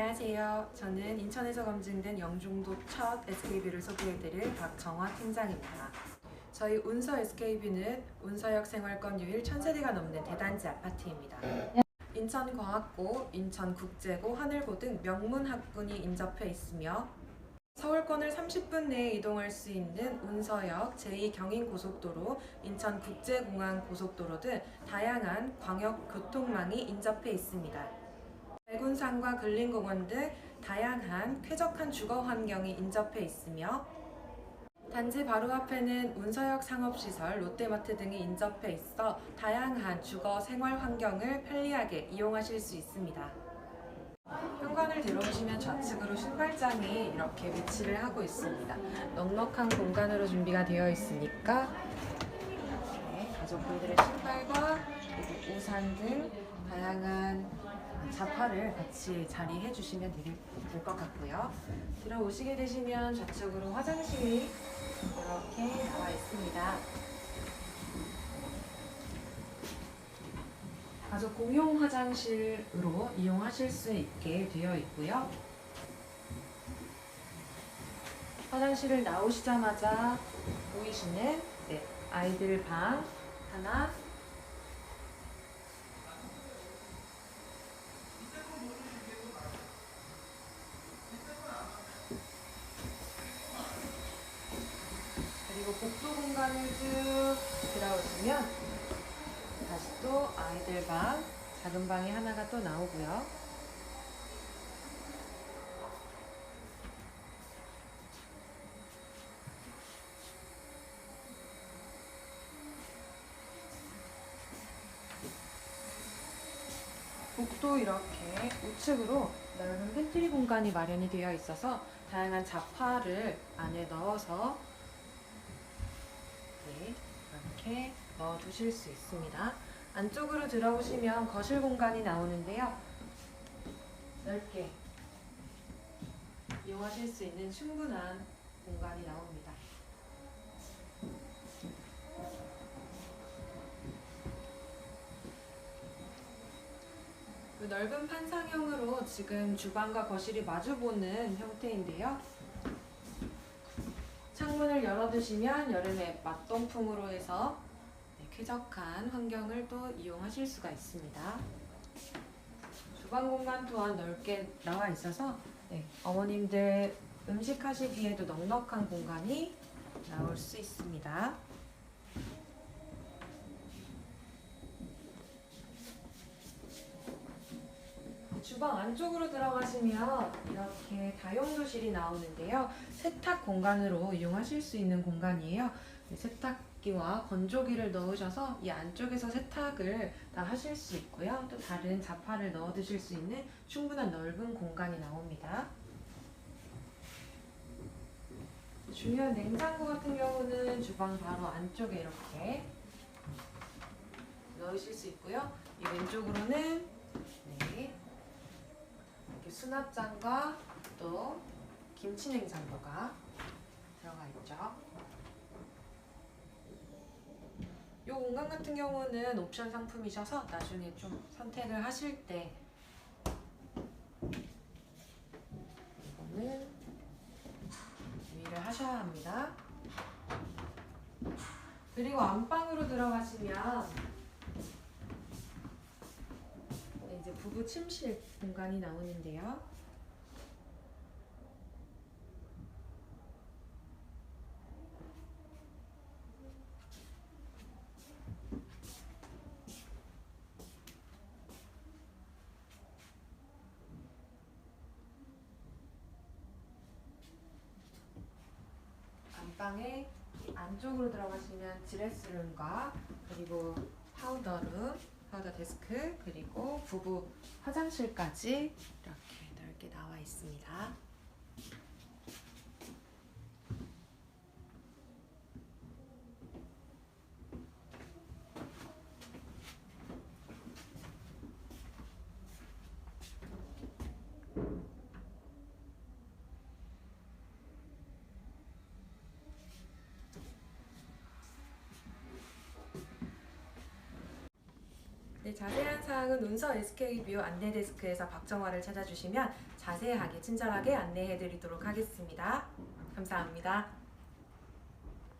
안녕하세요. 저는 인천에서 검증된 영종도 첫 SKB를 소개해드릴 박정화 팀장입니다. 저희 운서 SKB는 운서역 생활권율 1000세대가 넘는 대단지 아파트입니다. 인천과학고, 인천국제고, 하늘고 등 명문 학군이 인접해 있으며 서울권을 30분 내에 이동할 수 있는 운서역, 제2경인고속도로, 인천국제공항 고속도로 등 다양한 광역 교통망이 인접해 있습니다. 백운산과 근린공원 등 다양한 쾌적한 주거 환경이 인접해 있으며 단지 바로 앞에는 운서역 상업시설, 롯데마트 등이 인접해 있어 다양한 주거 생활 환경을 편리하게 이용하실 수 있습니다. 현관을 들어오시면 좌측으로 신발장이 이렇게 위치를 하고 있습니다. 넉넉한 공간으로 준비가 되어 있으니까 네, 가족분들의 신발과 우산 등 다양한 자파를 같이 자리해 주시면 될 것 같고요. 들어오시게 되시면 좌측으로 화장실이 이렇게 나와 있습니다. 가족 공용 화장실로 이용하실 수 있게 되어 있고요. 화장실을 나오시자마자 보이시는 네, 아이들 방 하나 그리고 복도 공간을 쭉 들어오시면 다시 또 아이들 방 작은 방이 하나가 또 나오고요. 복도 이렇게 우측으로 넓은 팬트리 공간이 마련이 되어 있어서 다양한 잡화를 안에 넣어서 네, 이렇게 넣어 두실 수 있습니다. 안쪽으로 들어오시면 거실 공간이 나오는데요. 넓게 이용하실 수 있는 충분한 공간이 나옵니다. 그 넓은 판상형으로 지금 주방과 거실이 마주보는 형태인데요. 창문을 열어두시면 여름에 맞동풍으로 해서 네, 쾌적한 환경을 또 이용하실 수가 있습니다. 주방 공간 또한 넓게 나와 있어서 네, 어머님들 음식하시기에도 넉넉한 공간이 나올 수 있습니다. 주방 안쪽으로 들어가시면 이렇게 다용도실이 나오는데요. 세탁 공간으로 이용하실 수 있는 공간이에요. 네, 세탁기와 건조기를 넣으셔서 이 안쪽에서 세탁을 다 하실 수 있고요. 또 다른 자파를 넣어 두실 수 있는 충분한 넓은 공간이 나옵니다. 중요한 냉장고 같은 경우는 주방 바로 안쪽에 이렇게 넣으실 수 있고요. 이 왼쪽으로는 네, 이렇게 수납장과 또 김치 냉장고가 들어가 있죠. 이 공간 같은 경우는 옵션 상품이셔서 나중에 좀 선택을 하실 때 이거는 유의를 하셔야 합니다. 그리고 안방으로 들어가시면 네, 이제 부부 침실 공간이 나오는데요. 안방에 안쪽으로 들어가시면 드레스룸과 그리고 파우더룸, 파우더 데스크 그리고 부부 화장실까지 이렇게 넓게 나와 있습니다. 네, 자세한 사항은 운서 SK뷰 안내데스크에서 박정화를 찾아주시면 자세하게 친절하게 안내해드리도록 하겠습니다. 감사합니다.